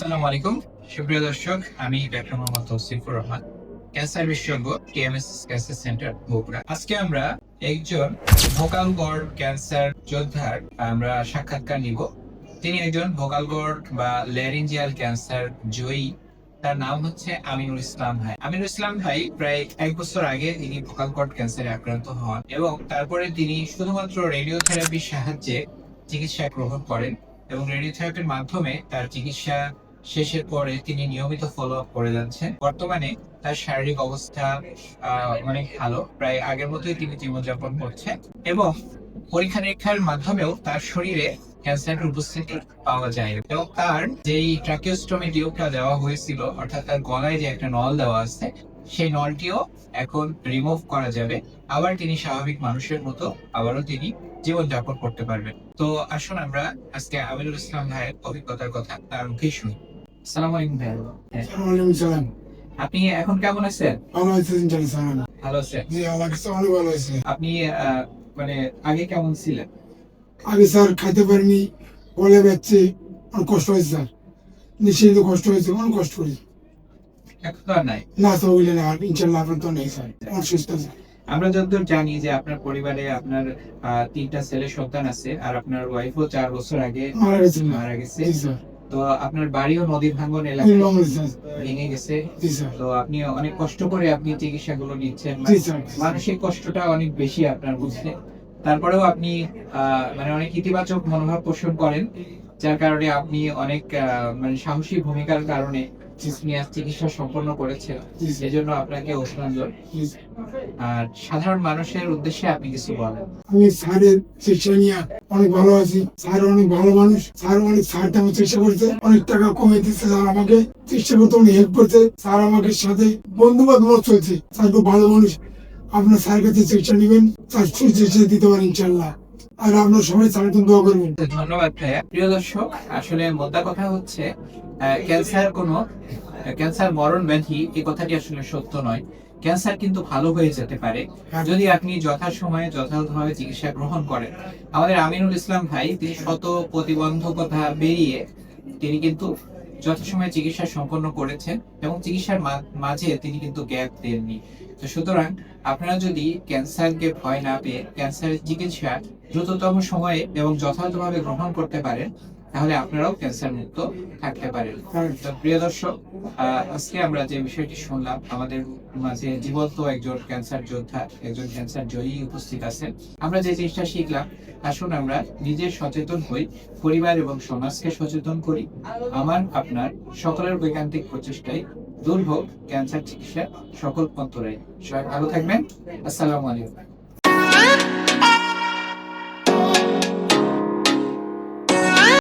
আসসালামু আলাইকুম। সুপ্রিয় দর্শক, আমি ডক্টর মোহাম্মদ রহমান, ক্যান্সার বিশেষজ্ঞ ক্যান্সার সেন্টার আজকে আমরা একজন ভোকাল গর্ড ক্যান্সার যোদ্ধার আমরা সাক্ষাৎকার নিব। তিনি একজন ভোকাল গর্ড বা ল্যারিঞ্জিয়াল ক্যান্সার জয়ী। তার নাম হচ্ছে আমিনুল ইসলাম ভাই। আমিনুল ইসলাম ভাই প্রায় এক বছর আগে তিনি ভোকাল কর্ড ক্যান্সারে আক্রান্ত হন এবং তারপরে তিনি শুধুমাত্র রেডিওথেরাপির সাহায্যে চিকিৎসা গ্রহণ করেন এবং রেডিওথেরাপির মাধ্যমে তার চিকিৎসা শেষের পরে তিনি নিয়মিত ফলো আপ করে যাচ্ছেন। বর্তমানে তার শারীরিক অবস্থা অনেক ভালো। প্রায় আগের মতোই তিনি জীবনযাপন করছেন এবং পরীক্ষা নিরীক্ষার মাধ্যমেও তার শরীরে ক্যান্সারের উপস্থিতি পাওয়া যায়। এবং তার যেই ট্রাকিওস্টমি টিউবটা দেওয়া হয়েছিল, অর্থাৎ তার গলায় যে একটা নল দেওয়া আছে, সেই নলটিও এখন রিমুভ করা যাবে। আবার তিনি স্বাভাবিক মানুষের মতো আবারও তিনি জীবনযাপন করতে পারবেন। তো আসুন আমরা আজকে আমিনুল ইসলাম ভাইয়ের অভিজ্ঞতার কথা তার মুখেই শুনি। সালাম আলাইকুম ভাই হ্যাঁ। আপনি এখন কেমন আছেন? ভালো আছি ইনশাআল্লাহ ভালো আছেন? জি আমার অনেক ভালো আছে। আপনি মানে আগে কেমন ছিলেন? আগে স্যার খাইতে পারিনি বলে অনেক কষ্ট হয়েছে স্যার। নিশ্চিন্ত কষ্ট হয়েছে অনেক কষ্ট এখন তো আর নাই। না তো ইনশাল্লাহ আপনার তো নেই স্যার। অনেক সুস্থ আছে। আমরা যতদূর জানি যে আপনার পরিবারে আপনার তিনটা ছেলে সন্তান আছে আর আপনার ওয়াইফও চার বছর আগে মারা গেছে। মারা গেছে। জি স্যার। তো আপনার বাড়িও নদীর ভাঙ্গন এলাকায় ভেঙে গেছে। তো আপনি অনেক কষ্ট করে আপনি চিকিৎসা গুলো নিচ্ছেন মানসিক কষ্টটা অনেক বেশি আপনার বুঝতে তারপরেও আপনি আহ, মানে অনেক ইতিবাচক মনোভাব পোষণ করেন যার কারণে আপনি অনেক আহ, মানে সাহসী ভূমিকার কারণে আজ চিকিৎসা সম্পন্ন করেছেন। জি এজন্য আপনাকে অভিনন্দন। আর সাধারণ মানুষের উদ্দেশ্যে আপনি কিছু বলেন। আমি স্যারের চিকিৎসা নিয়ে অনেক ভালো আছি। স্যার অনেক ভালো মানুষ। স্যার অনেক চিকিৎসা করছে। অনেক টাকা কমে দিচ্ছে স্যার আমাকে চিকিৎসা করতে অনেক হেল্প করছে। স্যার আমাকে সাথে বন্ধু বান্ধব চলছে। স্যার খুব ভালো মানুষ। আপনার স্যার কাছে চিকিৎসা নেবেন। স্যার সুস্থ চিকিৎসা দিতে পারেন ইনশাল্লাহ আর আপনার সবাই দোয়া করবেন ধন্যবাদ ভাইয়া। প্রিয় দর্শক আসলে মোদ্দা কথা হচ্ছে ক্যান্সার কোনো ক্যান্সার মরণ ব্যাধি এই কথাটি আসলে সত্য নয়। ক্যান্সার কিন্তু ভালো হয়ে যেতে পারে। যদি আপনি যথাসময়ে যথাযথভাবে চিকিৎসা গ্রহণ করেন আমাদের আমিনুল ইসলাম ভাই তিনি শত প্রতিবন্ধকতা বেরিয়ে তিনি কিন্তু যথাসময়ে চিকিৎসা সম্পন্ন করেছেন এবং চিকিৎসার মাঝে তিনি কিন্তু গ্যাপ দেননি। তো সুতরাং আপনারা যদি ক্যান্সারকে ভয় না পেয়ে ক্যান্সারের চিকিৎসা দ্রুততম সময়ে এবং যথাযথভাবে গ্রহণ করতে পারেন, তাহলে আপনারাও ক্যান্সার মুক্ত থাকতে পারেন। তো প্রিয় দর্শক আজকে আমরা যে বিষয়টি শুনলাম, আমাদের মাঝে জীবন্ত একজন ক্যান্সার যোদ্ধা, একজন ক্যান্সার জয়ী উপস্থিত আছেন। আমরা যে জিনিসটা শিখলাম আসুন আমরা নিজে সচেতন হই, পরিবার এবং সমাজকে সচেতন করি। আমার, আপনার সকলের বৈজ্ঞানিক প্রচেষ্টায় দূর হোক, ক্যান্সার চিকিৎসা সকল পন্থরে সবাই ভালো থাকবেন। আসসালামু আলাইকুম।